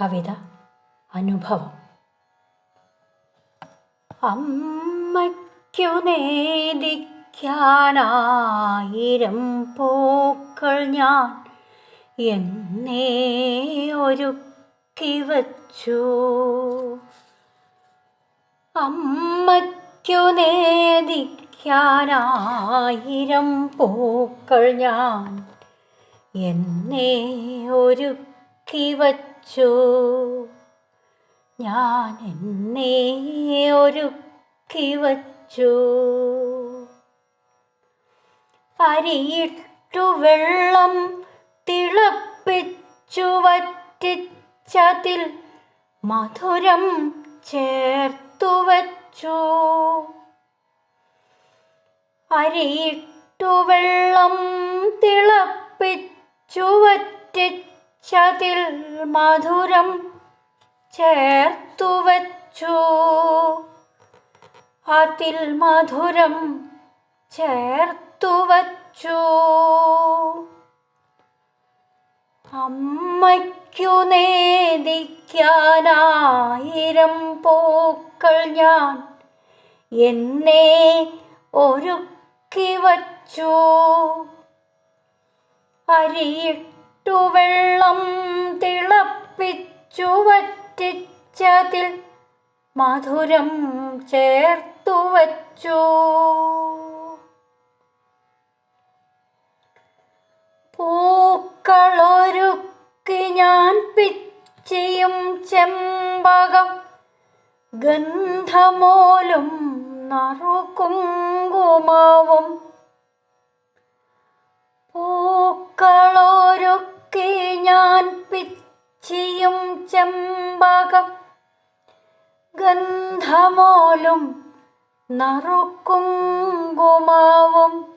കവിത അനുഭവം. അമ്മയ്ക്കു നേദിക്കാനായിരം പൂക്കൾ ഞാൻ എന്നേ ഒരുക്കി വച്ചു അമ്മയ്ക്കു നേദിക്കാനായിരം പൂക്കൾ ഞാൻ എന്നേ ഒരുക്കി വച്ചു ഞാൻ എന്നെ ഒരുക്കി വച്ചു അരിയിട്ടു വെള്ളം തിളപ്പിച്ചു വറ്റിച്ചതിൽ മധുരം ചേർത്തു വച്ചു. അരിയിട്ടു വെള്ളം തിളപ്പിച്ചു വറ്റിച്ചതിൽ മധുരം ചേർത്തു വച്ചു അതിൽ മധുരം ചേർത്തു വച്ചു അമ്മയ്ക്കു നേദിക്കാനായിരം പൂക്കൾ ഞാൻ എന്നെ ഒരുക്കി വച്ചു അരിയിട്ടു വെള്ളം തിളപ്പിച്ചു വറ്റിച്ചതിൽ മധുരം ചേർത്തു വച്ചു പൂക്കളൊരുക്കി ഞാൻ പിച്ചിയും ചെമ്പകം ഗന്ധമോലും നറുകുങ്കുമാവും പൂക്കളൊരുക്കി ഞാൻ പിച്ചിയും ചെമ്പകം. ഗന്ധമോലും നറുക്കും കുമാവും.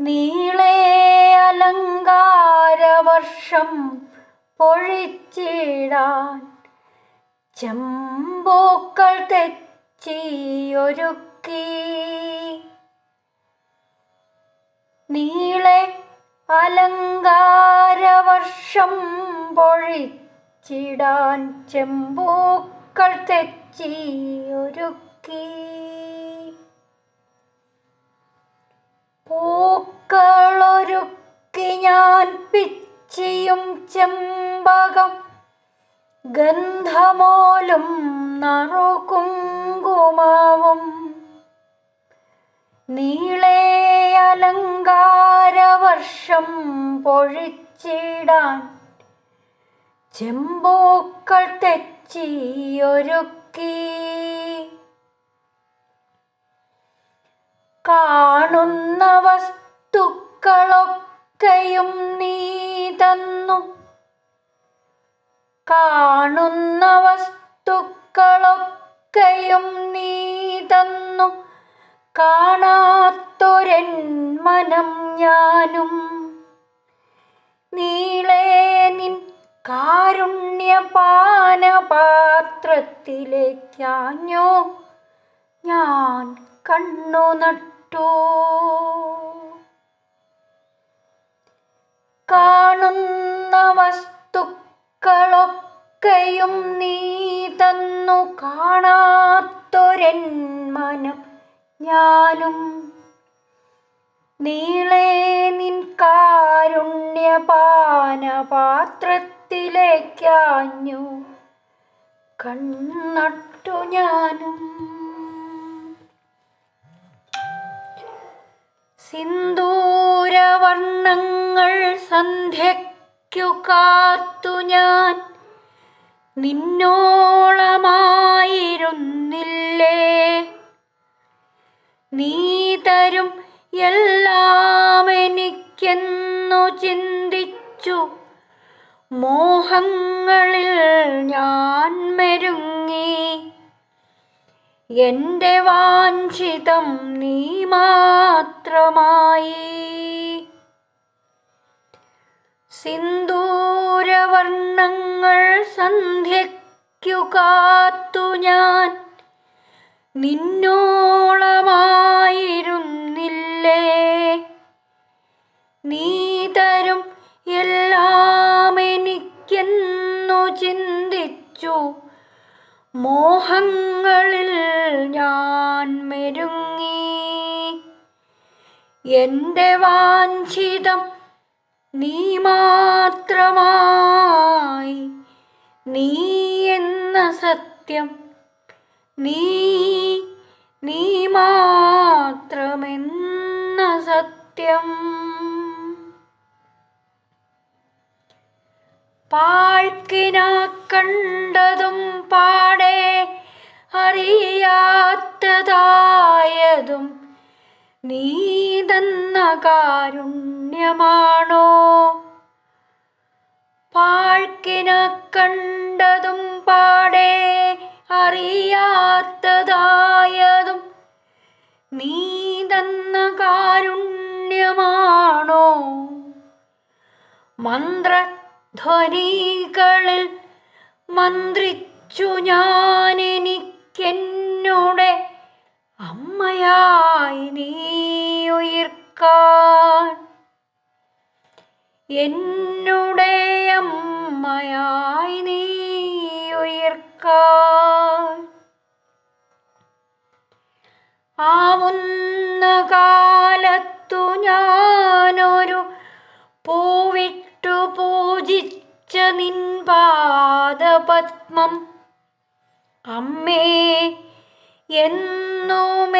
നീളേ അലങ്കാരവർഷം പൊഴിച്ചിടാൻ ചെമ്പൂക്കൾ തെച്ചിയൊരുക്കി നീളെ അലങ്കാരവർഷം പൊഴിച്ചിടാൻ ചെമ്പൂക്കൾ തെച്ചി ഒരുക്കി പൂക്കളൊരുക്കി ഞാൻ പിച്ചിയും ചെമ്പകം ഗന്ധമോലും നറുകുങ്കുമാവും. നീളേ അലങ്കാരവർഷം പൊഴിച്ചിടാൻ ചെമ്പൂക്കൾ തെച്ചിയൊരുക്കി. കാണുന്ന വസ്തുക്കളൊക്കെയും നീ തന്നു. കാണുന്ന വസ്തുക്കളൊക്കെയും നീ തന്നു. കാണാത്തൊരൻ മനം ഞാനും. നീളേ നിൻ കാരുണ്യപാനപാത്രത്തിലേക്കാഞ്ഞോ. ഞാൻ കണ്ണു നട്ടു. കാണുന്ന വസ്തുക്കളൊക്കെയും നീ തന്നു കാണാത്തൊരൻ മനം ഞാനും നീളേ നിൻ കാരുണ്യപാനപാത്രത്തിലേക്കാഞ്ഞു. കണ്ണട്ടു ഞാനും സിന്ദൂരവർണങ്ങൾ സന്ധ്യയ്ക്കു കാത്തു ഞാൻ. നിന്നോളമായിരുന്നില്ലേ? നീ തരും എല്ലാം എനിക്കെന്നു ചിന്തിച്ചു. മോഹങ്ങളിൽ ഞാൻ മെരുങ്ങി. എന്റെ വാഞ്ചിതം നീ മാത്രമായി. സിന്ദൂരവർണങ്ങൾ സന്ധ്യയ്ക്കു കാത്തു ഞാൻ. നിന്നോളമായിരുന്നില്ലേ? നീ തരും എല്ലാം എനിക്കെന്നു ചിന്തിച്ചു. മോഹങ്ങളിൽ ഞാൻ മെരുങ്ങി. എന്റെ വാഞ്ചിതം നീ മാത്രമായി. നീ എന്ന സത്യം നീ നീ മാത്രമെന്ന സത്യം. പാഴ്ക്കിനാ കണ്ടതും പാടെ അറിയാത്തതായതും നീ തന്ന കാരുണ്യമാണോ? പാഴ്ക്കിന കണ്ടതും പാടെ അറിയാത്തതായതും നീ തന്ന കാരുണ്യമാണോ? മന്ത്രധ്വനികളിൽ മന്ത്രിച്ചു ഞാൻ എനിക്കെന്നുടെ അമ്മയായി നീ ഉയർക്കാൻ. അമ്മയായി നീ ആവുന്ന കാലത്തു ഞാനൊരു പൂവിട്ടു പൂജിച്ച നിൻ പാദപത്മം. അമ്മേ എന്നും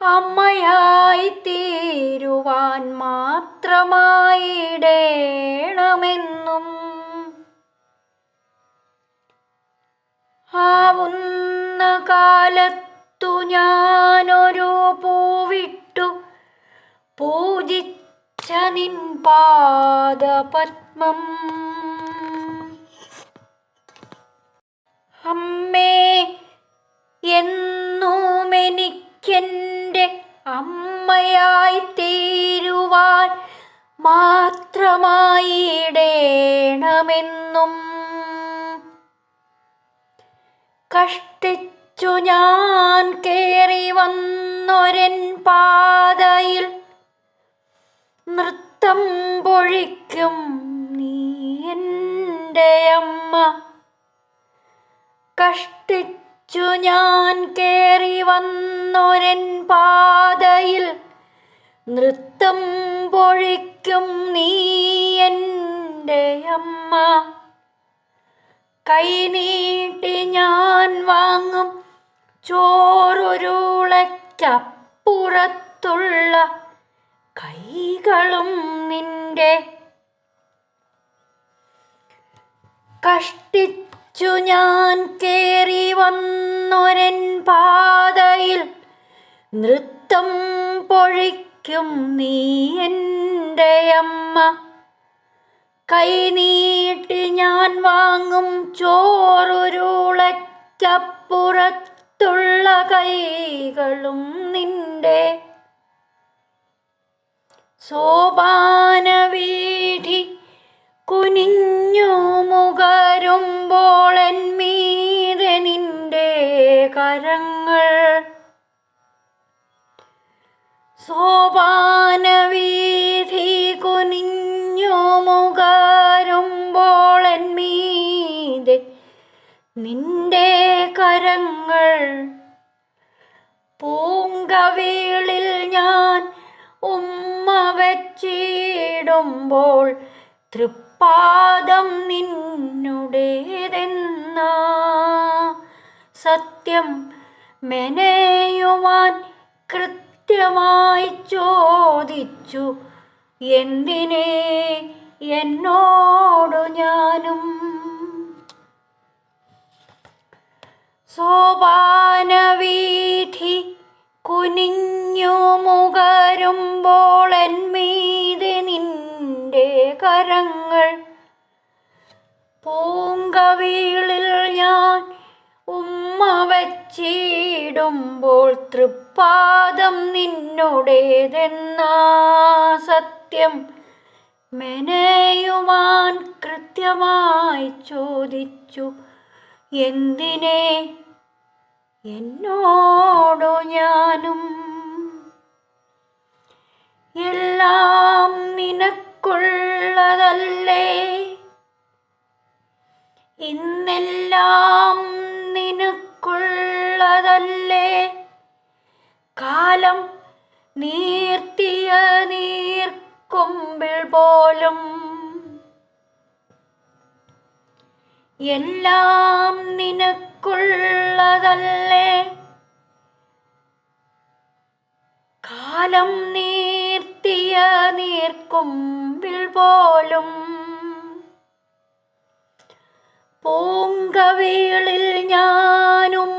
അമ്മയായി തീരുവാൻ മാത്രമായിടേണമെന്നും ആവുന്ന കാലത്തു ഞാനൊരു പൂവിട്ടു. പൂജിച്ച നിൻ പാദപത്മം. അമ്മേ ഞാൻ കേറി വന്നൊരൻ പാതയിൽ നൃത്തം പൊഴിക്കും നീ എന്റെ അമ്മ. കഷ്ടിച്ചു ഞാൻ കേറി വന്നൊരൻ പാതയിൽ നൃത്തം പൊഴിക്കും നീ എന്റെ അമ്മ. കൈനീട്ടി ഞാൻ വാങ്ങും ചോറൊരുളയ്ക്കപ്പുറത്തുള്ള കൈകളും നിന്റെ. കഷ്ടിച്ചു ഞാൻ കേറി വന്നൊരൻ പാതയിൽ നൃത്തം പൊഴിക്കും നീ എന്റെ അമ്മ. കൈനീട്ടി ഞാൻ വാങ്ങും ചോറൊരുളയ്ക്കപ്പുറത്തുള്ള കൈകളും നിന്റെ സോപാനവീഠി കുനിഞ്ഞു മുകരുമ്പോൾ മീതെ നിന്റെ കരങ്ങൾ. സോപാനവീഥി കുനിഞ്ഞു മുകരുമ്പോൾ മീതെ നിന്റെ കരങ്ങൾ. പൂങ്കവേളിൽ ഞാൻ ഉമ്മ വച്ചിടുമ്പോൾ തൃപ്പാദം നിന്നുടേതെന്ന? സത്യം മെനയുവാൻ കൃത്യമായി ചോദിച്ചു. എന്തിനേ എന്നോടു ഞാനും സോപാനവീഥി കുനിഞ്ഞു മുകരുമ്പോൾ മീതെ നിന്റെ കരങ്ങൾ. പൂങ്കവിളിൽ ഞാൻ ഉമ്മ വച്ചിടുമ്പോൾ തൃപ്പാദം നിന്നുടേതെന്നാ സത്യം. മെനയുവാൻ കൃത്യമായി ചോദിച്ചു എന്തിനേ എന്നോടു ഞാനും എല്ലാം നിനക്കുള്ളതല്ലേ? ഇന്നെല്ലാം നിനക്കുള്ളതല്ലേ? കാലം നീർത്തിയ നീർക്കൊമ്പിൾ പോലും എല്ലാം നിനക്കുള്ളതല്ലേ? കാലം നീർത്തിയ നീർക്കുമ്പിൽ പോലും പൂങ്കവിളിൽ ഞാനും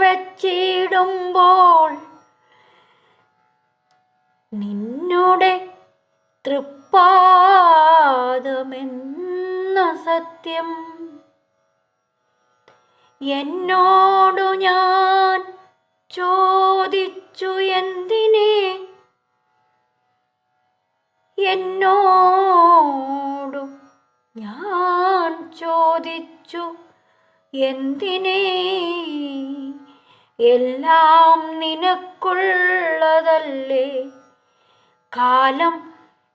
വച്ചിടുമ്പോൾ നിന്നോടെ തൃപ്പാദമെന്ന സത്യം എന്നോടു ഞാൻ ചോദിച്ചു എന്തിനെ? എന്നോടു ഞാൻ ചോദിച്ചു എന്തിനെ? എല്ലാം നിനക്കുള്ളതല്ലേ? കാലം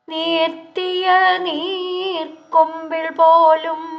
നീർത്തിയ നീർക്കൊമ്പിൾ പോലും